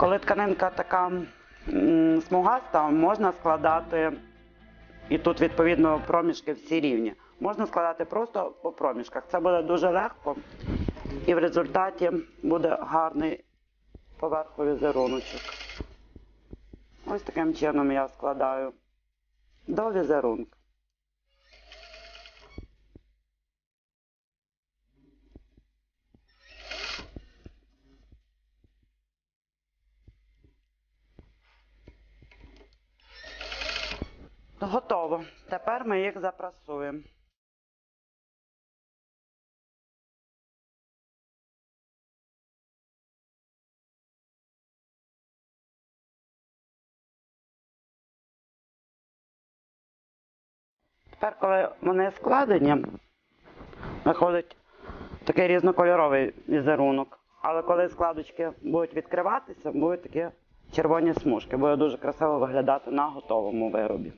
Коли тканинка така смугаста, можна складати, і тут відповідно проміжки всі рівні. Можна складати просто по проміжках. Це буде дуже легко, і в результаті буде гарний поверховий візеруночок. Ось таким чином я складаю до візерунку. Готово. Тепер ми їх запрасуємо. Тепер, коли вони складені, виходить такий різнокольоровий візерунок. Але коли складочки будуть відкриватися, будуть такі червоні смужки. Буде дуже красиво виглядати на готовому виробі.